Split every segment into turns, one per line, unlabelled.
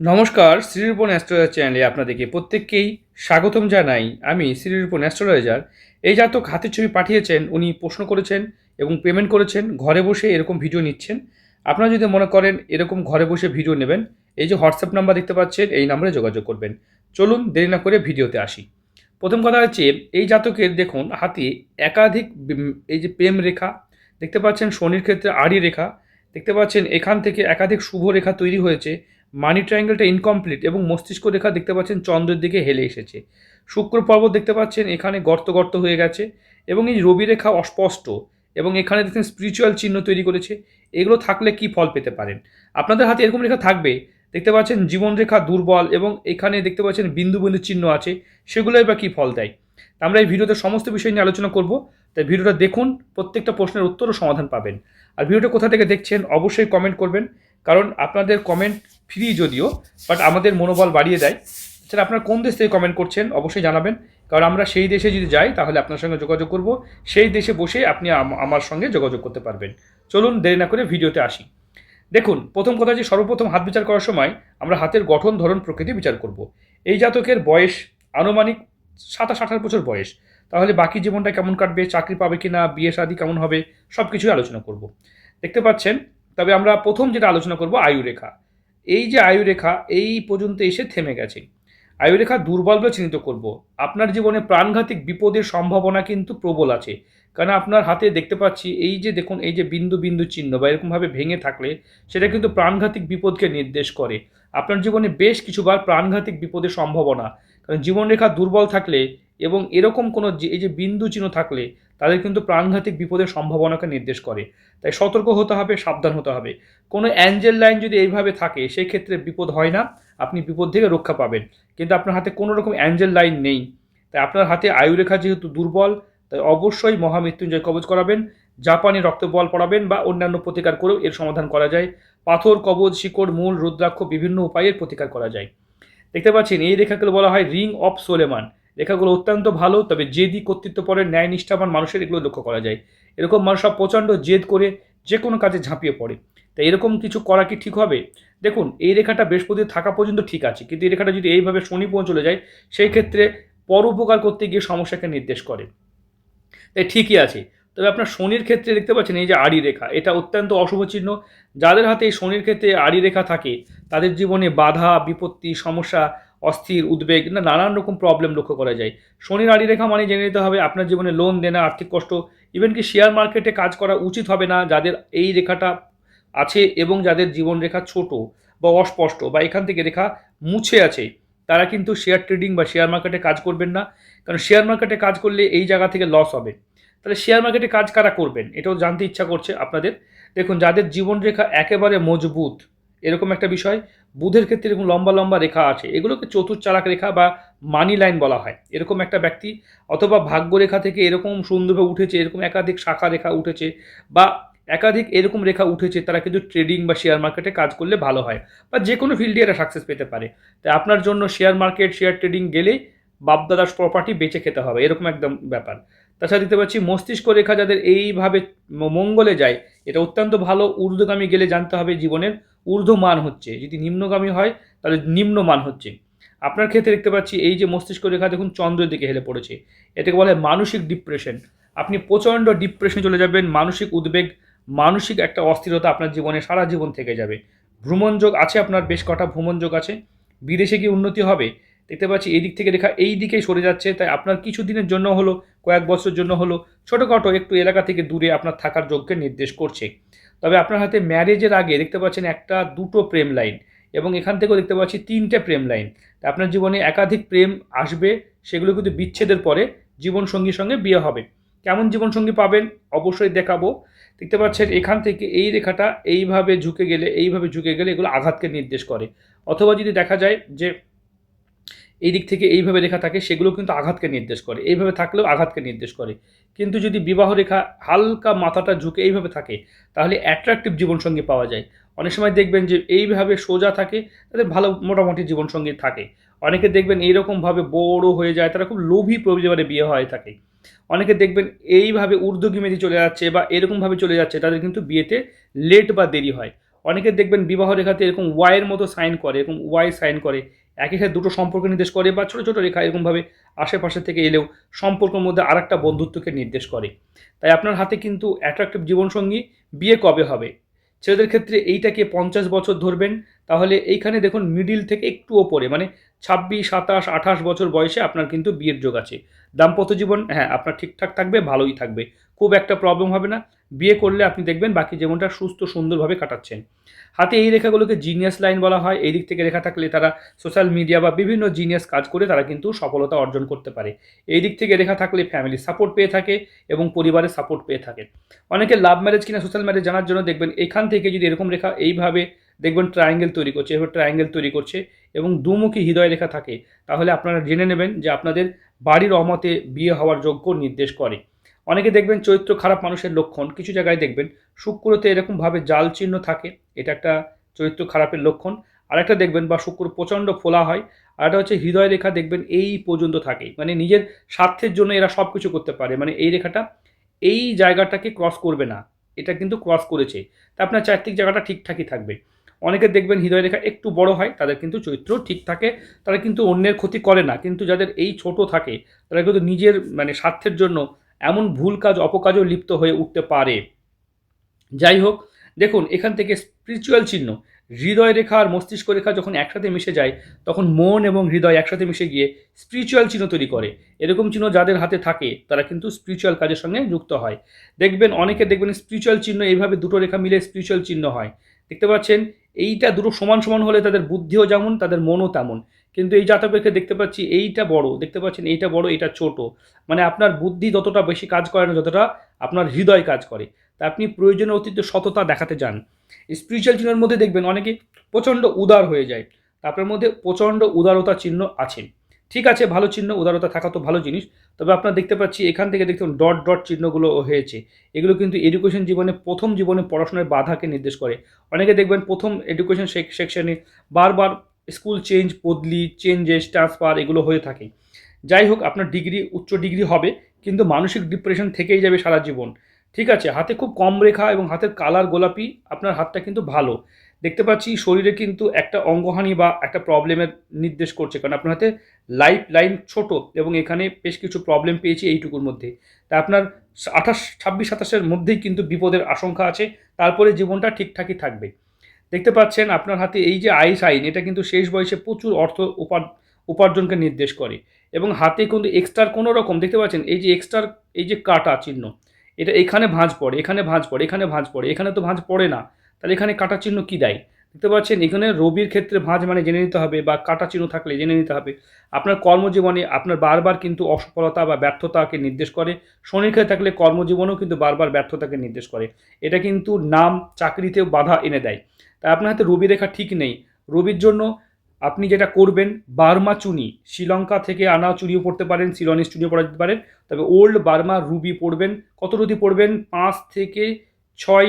নমস্কার শ্রীরূপন অ্যাস্ট্রোলজার চ্যানেলে আপনাদেরকে প্রত্যেককেই স্বাগতম জানাই। আমি শ্রীরূপন অ্যাস্ট্রোলজার। এই জাতক হাতের ছবি পাঠিয়েছেন, উনি প্রশ্ন করেছেন এবং পেমেন্ট করেছেন, ঘরে বসে এরকম ভিডিও নিচ্ছেন। আপনারা যদি মনে করেন এরকম ঘরে বসে ভিডিও নেবেন, এই যে হোয়াটসঅ্যাপ নাম্বার দেখতে পাচ্ছেন, এই নাম্বারে যোগাযোগ করবেন। চলুন দেরি না করে ভিডিওতে আসি। প্রথম কথা হচ্ছে, এই জাতকের দেখুন, হাতে একাধিক এই যে প্রেম রেখা, দেখতে পাচ্ছেন শনির ক্ষেত্রে আড়ি রেখা, দেখতে পাচ্ছেন এখান থেকে একাধিক শুভ রেখা তৈরি হয়েছে। মানি ট্রায়াঙ্গেলটা ইনকমপ্লিট এবং মস্তিষ্ক রেখা দেখতে পাচ্ছেন চন্দ্রের দিকে হেলে এসেছে। শুক্র পর্বত দেখতে পাচ্ছেন এখানে গর্ত গর্ত হয়ে গেছে এবং এই রবি রেখা অস্পষ্ট এবং এখানে দেখছেন স্পিরিচুয়াল চিহ্ন তৈরি করেছে। এগুলো থাকলে কি ফল পেতে পারেন? আপনাদের হাতে এরকম রেখা থাকবে। দেখতে পাচ্ছেন জীবন রেখা দুর্বল এবং এখানে দেখতে পাচ্ছেন বিন্দু বিন্দু চিহ্ন আছে। সেগুলোই বা কী ফল দেয়? আমরা এই ভিডিওতে সমস্ত বিষয় নিয়ে আলোচনা করব। তাই ভিডিওটা দেখুন, প্রত্যেকটা প্রশ্নের উত্তর ও সমাধান পাবেন। আর ভিডিওটা কোথা থেকে দেখছেন অবশ্যই কমেন্ট করবেন। কারণ আপনাদের কমেন্ট ফ্রি যদিও বাট আমাদের মনোবল বাড়িয়ে দেয়। এছাড়া আপনারা কোন দেশ থেকে কমেন্ট করছেন অবশ্যই জানাবেন। কারণ আমরা সেই দেশে যদি যাই, তাহলে আপনার সঙ্গে যোগাযোগ করব। সেই দেশে বসে আপনি আমার সঙ্গে যোগাযোগ করতে পারবেন। চলুন দেরি না করে ভিডিওতে আসি। দেখুন, প্রথম কথা যে সর্বপ্রথম হাত বিচার করার সময় আমরা হাতের গঠন, ধরন, প্রকৃতি বিচার করব। এই জাতকের বয়স আনুমানিক সাতাশ, আঠাশ বছর বয়স। তাহলে বাকি জীবনটা কেমন কাটবে, চাকরি পাবে কি না বিয়ে শাদী কেমন হবে সব কিছুই আলোচনা করব। দেখতে পাচ্ছেন তবে আমরা প্রথম যেটা আলোচনা করব আয়ুরেখা। এই যে আয়ুরেখা, এই পর্যন্ত এসে থেমে গেছে। আয়ুরেখা দুর্বল বলে চিহ্নিত করব। আপনার জীবনে প্রাণঘাতিক বিপদের সম্ভাবনা কিন্তু প্রবল আছে। কারণ আপনার হাতে দেখতে পাচ্ছি, এই যে দেখুন, এই যে বিন্দু বিন্দু চিহ্ন বা এরকমভাবে ভেঙে থাকলে সেটা কিন্তু প্রাণঘাতিক বিপদকে নির্দেশ করে। আপনার জীবনে বেশ কিছুবার প্রাণঘাতিক বিপদের সম্ভাবনা। কারণ জীবনরেখা দুর্বল থাকলে এবং এরকম কোনো এই যে বিন্দু চিহ্ন থাকলে তাদের কিন্তু প্রাণঘাতিক বিপদের সম্ভাবনাকে নির্দেশ করে। তাই সতর্ক হতে হবে, সাবধান হতে হবে। কোনো অ্যাঞ্জেল লাইন যদি এইভাবে থাকে সেই ক্ষেত্রে বিপদ হয় না। আপনি বিপদ থেকে রক্ষা পাবেন। কিন্তু আপনার হাতে কোনো রকম অ্যাঞ্জেল লাইন নেই। তাই আপনার হাতে আয়ুরেখা যেহেতু দুর্বল, তাই অবশ্যই মহামৃত্যুঞ্জয় কবচ করাবেন। জাপানি রক্তবল পড়াবেন বা অন্যান্য প্রতিকার করেও এর সমাধান করা যায়। পাথর কবচ শিকড়, মূল, রুদ্রাক্ষ বিভিন্ন উপায়ের প্রতিকার করা যায়। দেখতে পাচ্ছেন, এই রেখাগুলো বলা হয় রিং অফ সোলেমান। রেখাগুলো অত্যন্ত ভালো, তবে জেদি কর্তৃত্ব পরে ন্যায় নিষ্ঠাবান মানুষের এগুলো লক্ষ্য করা যায়। এরকম মানুষ সব প্রচণ্ড জেদ করে যে কোনো কাজে ঝাঁপিয়ে পড়ে। তাই এরকম কিছু করা কি ঠিক হবে? দেখুন, এই রেখাটা বৃহস্পতি থাকা পর্যন্ত ঠিক আছে, কিন্তু এই রেখাটা যদি এইভাবে শনি চলে যায়, সেই ক্ষেত্রে পরোপকার করতে গিয়ে সমস্যাকে নির্দেশ করে। তাই ঠিকই আছে। তবে আপনার শনির ক্ষেত্রে দেখতে পাচ্ছেন, এই যে আড়ি রেখা, এটা অত্যন্ত অশুভ চিহ্ন। যাদের হাতে এই শনির ক্ষেত্রে আড়ি রেখা থাকে, তাদের জীবনে বাধা, বিপত্তি, সমস্যা অস্থির, উদ্বেগ, না নানান রকম প্রবলেম লক্ষ্য করা যায়। শনির আড়ি রেখা মানে জেনে নিতে হবে, আপনার জীবনে লোন দেনা, আর্থিক কষ্ট ইভেন কি শেয়ার মার্কেটে কাজ করা উচিত হবে না, যাদের এই রেখাটা আছে এবং যাদের জীবন রেখা ছোট বা অস্পষ্ট বা এখান থেকে রেখা মুছে আছে, তারা কিন্তু শেয়ার ট্রেডিং বা শেয়ার মার্কেটে কাজ করবেন না। কারণ শেয়ার মার্কেটে কাজ করলে এই জায়গা থেকে লস হবে। তাহলে শেয়ার মার্কেটে কাজ কারা করবেন? এটাও জানতে ইচ্ছা করছে আপনাদের। দেখুন, যাদের জীবন রেখা একেবারে মজবুত, এরকম একটা বিষয় বুধের ক্ষেত্রে এরকম লম্বা লম্বা রেখা আছে, এগুলোকে চতুর চালাক রেখা বা মানি লাইন বলা হয়। এরকম একটা ব্যক্তি অথবা ভাগ্য রেখা থেকে এরকম সুন্দরভাবে উঠেছে, এরকম একাধিক শাখা রেখা উঠেছে বা একাধিক এরকম রেখা উঠেছে, তারা কিন্তু ট্রেডিং বা শেয়ার মার্কেটে কাজ করলে ভালো হয় বা যে কোনো ফিল্ডে এরা সাকসেস পেতে পারে। তাই আপনার জন্য শেয়ার মার্কেট শেয়ার ট্রেডিং গেলেই বাপদাদাস প্রপার্টি বেঁচে খেতে হবে, এরকম একদম ব্যাপার। তাছাড়া দেখতে পাচ্ছি মস্তিষ্ক রেখা যাদের এইভাবে মঙ্গলে যায়, এটা অত্যন্ত ভালো ঊর্ধ্বগামী গেলে জানতে হবে জীবনের ঊর্ধ্বমান হচ্ছে। যদি নিম্নগামী হয়, তাহলে নিম্নমান হচ্ছে। আপনার ক্ষেত্রে দেখতে পাচ্ছি এই যে মস্তিষ্ক রেখা দেখুন চন্দ্রের দিকে হেলে পড়েছে। এটাকে বলা হয় মানসিক ডিপ্রেশন। আপনি প্রচণ্ড ডিপ্রেশনে চলে যাবেন, মানসিক উদ্বেগ, মানসিক একটা অস্থিরতা আপনার জীবনে সারা জীবন থেকে যাবে। ভ্রমণযোগ আছে আপনার, বেশ কটা ভ্রমণযোগ আছে। বিদেশে কি উন্নতি হবে? দেখতে পাচ্ছি এই দিক থেকে রেখা এই দিকেই সরে যাচ্ছে। তাই আপনার কিছু দিনের জন্য হলো, কয়েক বছরের জন্য হলো, ছোটোখাটো একটু এলাকা থেকে দূরে আপনার থাকার যোগ্যকে নির্দেশ করছে। তবে আপনার হাতে ম্যারেজের আগে দেখতে পাচ্ছেন একটা দুটো প্রেম লাইন এবং এখান থেকেও দেখতে পাচ্ছি তিনটে প্রেম লাইন আপনার জীবনে একাধিক প্রেম আসবে, সেগুলো কিন্তু বিচ্ছেদের পরে জীবনসঙ্গীর সঙ্গে বিয়ে হবে। কেমন জীবনসঙ্গী পাবেন অবশ্যই দেখাবো। দেখতে পাচ্ছেন এখান থেকে এই রেখাটা এইভাবে ঝুঁকে গেলে, এইভাবে ঝুঁকে গেলে এগুলো আঘাতকে নির্দেশ করে। অথবা যদি দেখা যায় যে এই দিক থেকে এইভাবে রেখা থাকে সেগুলো কিন্তু আঘাতকে নির্দেশ করে। এইভাবে থাকলেও আঘাতকে নির্দেশ করে। কিন্তু যদি বিবাহ রেখা হালকা মাথাটা ঝুঁকে এইভাবে থাকে, তাহলে অ্যাট্রাকটিভ জীবনসঙ্গী পাওয়া যায়। অনেক সময় দেখবেন যে এইভাবে সোজা থাকে তাদের ভালো মোটামুটি জীবনসঙ্গী থাকে। অনেকে দেখবেন এইরকমভাবে বড় হয়ে যায়, তারা খুব লোভী পরিবারে বিয়ে হয়ে থাকে। অনেকে দেখবেন এইভাবে ঊর্ধ্বগিমেদি চলে যাচ্ছে বা এরকমভাবে চলে যাচ্ছে, তাদের কিন্তু বিয়েতে লেট বা দেরি হয়। অনেকে দেখবেন বিবাহ রেখাতে এরকম ওয়াইয়ের মতো সাইন করে, এরকম ওয়াই সাইন করে। একই সাথে দুটো সম্পর্ক নির্দেশ করে বা ছোটো ছোটো রেখা এরকমভাবে আশেপাশে থেকে এলেও সম্পর্কের মধ্যে আর একটা বন্ধুত্বকে নির্দেশ করে। তাই আপনার হাতে কিন্তু অ্যাট্রাক্টিভ জীবনসঙ্গী বিয়ে কবে হবে? ছেলেদের ক্ষেত্রে এইটাকে পঞ্চাশ বছর ধরবেন। তাহলে এইখানে দেখুন মিডিল থেকে একটু ওপরে মানে ছাব্বিশ, সাতাশ, আঠাশ বছর বয়সে আপনার কিন্তু বিয়ের যোগ আছে। দাম্পত্য জীবন হ্যাঁ আপনার ঠিকঠাক থাকবে, ভালোই থাকবে। খুব একটা প্রবলেম হবে না। বিয়ে করলে আপনি দেখবেন বাকি জীবনটা সুস্থ সুন্দরভাবে কাটাচ্ছেন। হাতে এই রেখাগুলোকে জিনিয়াস লাইন বলা হয়। এই দিক থেকে রেখা থাকলে তারা সোশ্যাল মিডিয়া বা বিভিন্ন জিনিয়াস কাজ করে তারা কিন্তু সফলতা অর্জন করতে পারে। এই দিক থেকে রেখা থাকলে ফ্যামিলি সাপোর্ট পেয়ে থাকে এবং পরিবারের সাপোর্ট পেয়ে থাকে। অনেকে লাভ ম্যারেজ কিনা সোশ্যাল ম্যারেজ জানার জন্য দেখবেন এখান থেকে যদি এরকম রেখা এইভাবে দেখবেন ট্রায়াঙ্গেল তৈরি করছে, এভাবে ট্রায়াঙ্গেল তৈরি করছে এবং দুমুখী হৃদয় রেখা থাকে, তাহলে আপনারা জেনে নেবেন যে আপনাদের বাড়ির অমতে বিয়ে হওয়ার যোগ্য নির্দেশ করে। অনেকে দেখবেন চরিত্র খারাপ মানুষের লক্ষণ, কিছু জায়গায় দেখবেন শুক্রতে এরকমভাবে জাল চিহ্ন থাকে, এটা একটা চরিত্র খারাপের লক্ষণ। আর একটা দেখবেন বা শুক্র প্রচণ্ড ফোলা হয়, আর একটা হচ্ছে হৃদয় রেখা দেখবেন এই পর্যন্ত থাকে। মানে নিজের স্বার্থের জন্য এরা সব কিছু করতে পারে মানে এই রেখাটা এই জায়গাটাকে ক্রস করবে না, এটা কিন্তু ক্রস করেছে। তা আপনার চারিত্রিক জায়গাটা ঠিকঠাকই থাকবে। অনেকে দেখবেন হৃদয় রেখা একটু বড় হয়, তাদের কিন্তু চরিত্র ঠিক থাকে, তারা কিন্তু অন্যের ক্ষতি করে না, কিন্তু যাদের এই ছোট থাকে, তারা কিন্তু নিজের মানে স্বার্থের জন্য এমন ভুল কাজ, অপকাজও লিপ্ত হয়ে উঠতে পারে। যাই হোক, দেখুন, এখান থেকে স্পিরিচুয়াল চিহ্ন। হৃদয় রেখা আর মস্তিষ্ক রেখা যখন একসাথে মিশে যায়, তখন মন এবং হৃদয় একসাথে মিশে গিয়ে স্পিরিচুয়াল চিহ্ন তৈরি করে। এরকম চিহ্ন যাদের হাতে থাকে, তারা কিন্তু স্পিরিচুয়াল কাজের সঙ্গে যুক্ত হয়। দেখবেন, অনেকে দেখবেন স্পিরিচুয়াল চিহ্ন এইভাবে দুটো রেখা মিলে স্পিরিচুয়াল চিহ্ন হয়। দেখতে পাচ্ছেন? এইটা দুটো সমান সমান হলে তাদের বুদ্ধিও যেমন, তাদের মনও তেমন। কিন্তু এই জাতকেরকে দেখতে পাচ্ছি এইটা বড়, দেখতে পাচ্ছেন এইটা বড় এটা ছোট। মানে আপনার বুদ্ধি যতটা বেশি কাজ করে না, যতটা আপনার হৃদয় কাজ করে। তা আপনি প্রয়োজনীয় অতীত সততা দেখাতে যান স্পিরিচুয়াল চিহ্নের মধ্যে দেখবেন অনেকে প্রচণ্ড উদার হয়ে যায়। আপনার মধ্যে প্রচণ্ড উদারতা চিহ্ন আছে। ঠিক আছে, ভালো চিহ্ন, উদারতা থাকা তো ভালো জিনিস। তবে আপনার দেখতে পাচ্ছি এখান থেকে দেখতে ডট ডট চিহ্নগুলো হয়েছে। এগুলো কিন্তু এডুকেশন জীবনে প্রথম জীবনে পড়াশোনার বাধাকে নির্দেশ করে। অনেকে দেখবেন প্রথম এডুকেশন সেকশনে বারবার স্কুল চেঞ্জ, বদলি, চেঞ্জেস, ট্রান্সফার এগুলো হয়ে থাকে। যাই হোক, আপনার ডিগ্রি, উচ্চ ডিগ্রি হবে, কিন্তু মানসিক ডিপ্রেশন থেকেই যাবে সারা জীবন। ঠিক আছে, হাতে খুব কম রেখা এবং হাতের কালার গোলাপি আপনার হাতটা কিন্তু ভালো। দেখতে পাচ্ছি, শরীরে কিন্তু একটা অঙ্গহানি বা একটা প্রবলেমের নির্দেশ করছে, কারণ আপনার হাতে লাইফ লাইন ছোট এবং এখানে বেশ কিছু প্রবলেম পেয়েছি এইটুকুর মধ্যে। তা আপনার আঠাশ, ছাব্বিশ, সাতাশের মধ্যেই কিন্তু বিপদের আশঙ্কা আছে, তারপরে জীবনটা ঠিকঠাকই থাকবে। দেখতে পাচ্ছেন আপনার হাতে এই যে আইস আইন এটা কিন্তু শেষ বয়সে প্রচুর অর্থ উপার, উপার্জনকে নির্দেশ করে। এবং হাতে কিন্তু এক্সট্রার কোনো রকম, দেখতে পাচ্ছেন এই যে এক্সট্রার এই যে কাটা চিহ্ন, এটা এখানে ভাঁজ পড়ে, এখানে ভাঁজ পড়ে, এখানে ভাঁজ পড়ে, এখানে তো ভাঁজ পড়ে না। তাহলে এখানে কাটা চিহ্ন কী দেয়? দেখতে পাচ্ছেন এখানে রবির ক্ষেত্রে ভাঁজ মানে জেনে নিতে হবে বা কাটা চিহ্ন থাকলে জেনে নিতে হবে। আপনার কর্মজীবনে আপনার বারবার কিন্তু অসফলতা বা ব্যর্থতাকে নির্দেশ করে। শনির ক্ষেত্রে থাকলে কর্মজীবনেও কিন্তু বারবার ব্যর্থতাকে নির্দেশ করে। এটা কিন্তু নাম চাকরিতেও বাধা এনে দেয়। তাই আপনার হাতে রবি রেখা ঠিক নেই। রবির জন্য আপনি যেটা করবেন, বার্মা চুনি। শ্রীলঙ্কা থেকে আনা চুনিও পড়তে পারেন সিলনিস চুনিও পড়া যেতে পারেন। তবে ওল্ড বার্মা রুবি পড়বেন, কত রুতি পড়বেন? পাঁচ থেকে ছয়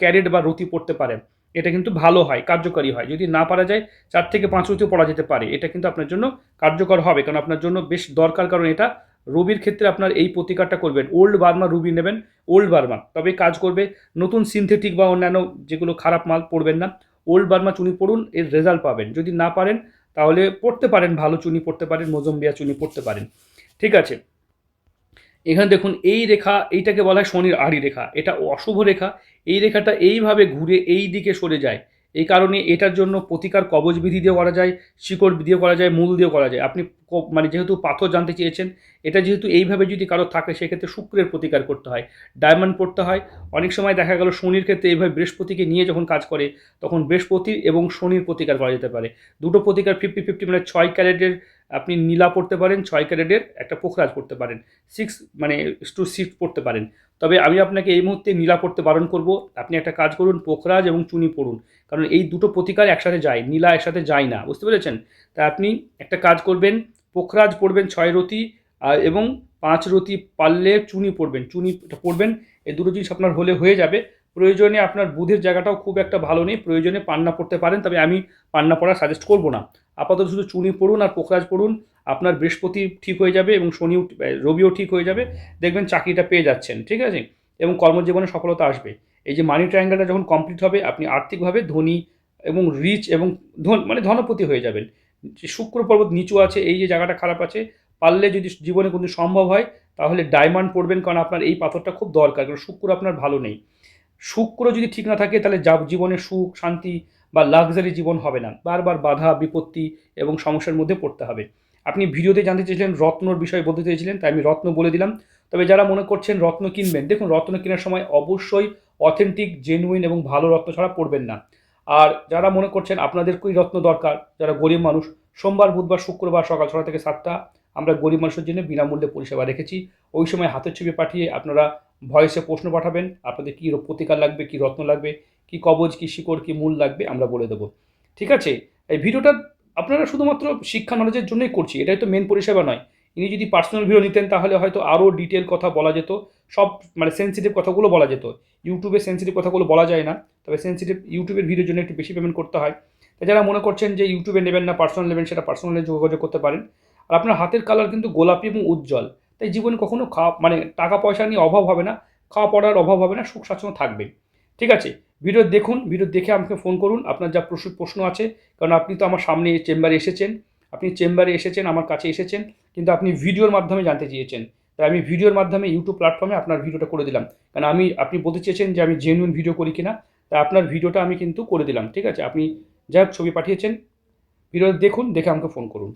ক্যারেট বা রুতি পড়তে পারেন এটা কিন্তু ভালো হয়, কার্যকারী হয়। যদি না পারা যায়, চার থেকে পাঁচ রুতিও পড়া যেতে পারে। এটা কিন্তু আপনার জন্য কার্যকর হবে, কারণ আপনার জন্য বেশ দরকার, কারণ এটা রবির ক্ষেত্রে আপনার এই প্রতিকারটা করবেন। ওল্ড বার্মা রুবি নেবেন, ওল্ড বার্মা। তবে কাজ করবে, নতুন সিনথেটিক বা অন্যান্য যেগুলো খারাপ মাল পড়বেন না। ওল্ড বার্মা চুনি পড়ুন, এর রেজাল্ট পাবেন। যদি না পারেন, তাহলে পড়তে পারেন, ভালো চুনি পড়তে পারেন, মজম্বিয়া চুনি পড়তে পারেন। ঠিক আছে? এখানে দেখুন, এই রেখা, এইটাকে বলা হয় শনির আড়ি রেখা। এটা অশুভ রেখা। এই রেখাটা এইভাবে ঘুরে এই দিকে সরে যায়। এই কারণে এটার জন্য প্রতিকার কবচ বিধি দিয়ে করা যায়, শিকড় দিয়ে করা যায়, মূল দিয়েও করা যায়। আপনি মানে যেহেতু পাথর জানতে চেয়েছেন, এটা যেহেতু এইভাবে যদি কারও থাকে, সেক্ষেত্রে শুক্রের প্রতিকার করতে হয়। ডায়মন্ড পড়তে হয়। অনেক সময় দেখা গেল শনির ক্ষেত্রে এইভাবে বৃহস্পতিকে নিয়ে যখন কাজ করে, তখন বৃহস্পতি এবং শনির প্রতিকার করা যেতে পারে। দুটো প্রতিকার ফিফটি ফিফটি মানে ছয় ক্যারেটের আপনি নীলা পড়তে পারেন, ছয় ক্যারেটের একটা পোখরাজ পড়তে পারেন সিক্স মানে টু সিক্স পড়তে পারেন। তবে আমি আপনাকে এই মুহূর্তে নীলা পড়তে বারণ করব, আপনি একটা কাজ করুন, পোখরাজ এবং চুনি পড়ুন, কারণ এই দুটো প্রতিকার একসাথে যায়, নীলা একসাথে যায় না, বুঝতে পেরেছেন? তা আপনি একটা কাজ করবেন, পোখরাজ পড়বেন ছয় রতি এবং পাঁচ রতি পারলে চুনি পড়বেন চুনি পড়বেন, এই দুটো জিনিস আপনার হলে হয়ে যাবে। প্রয়োজনে আপনার বুধের জায়গাটাও খুব একটা ভালো নেই, প্রয়োজনে পান্না পড়তে পারেন, তবে আমি পান্না পড়া সাজেস্ট করব না। আপাতত শুধু চুনি পড়ুন আর পোখরাজ পড়ুন, আপনার বৃহস্পতি ঠিক হয়ে যাবে এবং শনিও, রবিও ঠিক হয়ে যাবে, দেখবেন চাকরিটা পেয়ে যাচ্ছেন, ঠিক আছে? এবং কর্মজীবনে সফলতা আসবে। এই যে মানি ট্রায়াঙ্গেলটা যখন কমপ্লিট হবে, আপনি আর্থিকভাবে ধনী এবং রিচ এবং ধন মানে ধনপতি হয়ে যাবেন। শুক্র পর্বত নিচু আছে, এই যে জায়গাটা খারাপ আছে, পারলে যদি জীবনে কোনো সম্ভব হয়, তাহলে ডায়মন্ড পড়বেন কারণ আপনার এই পাথরটা খুব দরকার, কারণ শুক্র আপনার ভালো নেই। শুক্র যদি ঠিক না থাকে, তাহলে যা জীবনে সুখ, শান্তি লাক্সারি জীবন হবে না। বারবার বাধা, বিপত্তি এবং সমস্যার মধ্যে পড়তে হবে। আপনি ভিডিওতে জানতে চেয়েছিলেন রত্নর বিষয়ে বলতে চেয়েছিলেন, তাই আমি রত্ন বলে দিলাম। তবে যারা মনে করছেন রত্ন কিনবেন, দেখুন রত্ন কেনার সময় অবশ্যই অথেন্টিক জেনুইন এবং ভালো রত্ন ছাড়া পড়বেন না। আর যারা মনে করছেন আপনাদেরকেই রত্ন দরকার, যারা গরিব মানুষ, সোমবার, বুধবার, শুক্রবার সকাল ছটা থেকে সাতটা আমরা গরিব মানুষের জন্য বিনামূল্যে পরিষেবা রেখেছি। ওই সময় হাতের ছবি পাঠিয়ে আপনারা ভয়েসে প্রশ্ন পাঠাবেন, আপনাদের কী প্রতিকার লাগবে, কী রত্ন লাগবে কী কবজ, কী শিকড়, কী মূল লাগবে আমরা বলে দেবো। ঠিক আছে? এই ভিডিওটা আপনারা শুধুমাত্র শিক্ষা নলেজের জন্যই করছি, এটাই তো মেন পরিষেবা নয়। ইনি যদি পার্সোনাল ভিডিও নিতেন, তাহলে হয়তো আরও ডিটেল কথা বলা যেত, সব মানে সেন্সিটিভ কথাগুলো বলা যেত। ইউটিউবে সেন্সিটিভ কথাগুলো বলা যায় না, তবে সেন্সিটিভ ইউটিউবের ভিডিওর জন্য একটু বেশি পেমেন্ট করতে হয়। তাই যারা মনে করছেন যে ইউটিউবে নেবেন না পার্সোনাল নেবেন, সেটা পার্সোনালে যোগাযোগ করতে পারেন। আর আপনার হাতের কালার কিন্তু গোলাপি এবং উজ্জ্বল। তাই জীবনে কখনো খাওয়া মানে টাকা পয়সা নিয়ে অভাব হবে না খাওয়া পড়ার অভাব হবে না সুখ স্বাচ্ছন্দ্য থাকবে। ঠিক আছে? ভিডিও দেখুন, ভিডিও দেখে আমাকে ফোন করুন, আপনার যা প্রশ্ন প্রশ্ন আছে, কারণ আপনি তো আমার সামনে চেম্বারে এসেছেন, আপনি চেম্বারে এসেছেন, আমার কাছে এসেছেন, কিন্তু আপনি ভিডিওর মাধ্যমে জানতে চেয়েছেন। তাই আমি ভিডিওর মাধ্যমে ইউটিউব প্ল্যাটফর্মে আপনার ভিডিওটা করে দিলাম। কারণ আমি, আপনি বলতে চেয়েছেন যে আমি জেনুইন ভিডিও করি কিনা, তাই আপনার ভিডিওটা আমি কিন্তু করে দিলাম, ঠিক আছে? আপনি যা হোক ছবি পাঠিয়েছেন ভিডিও দেখুন, দেখে আমাকে ফোন করুন।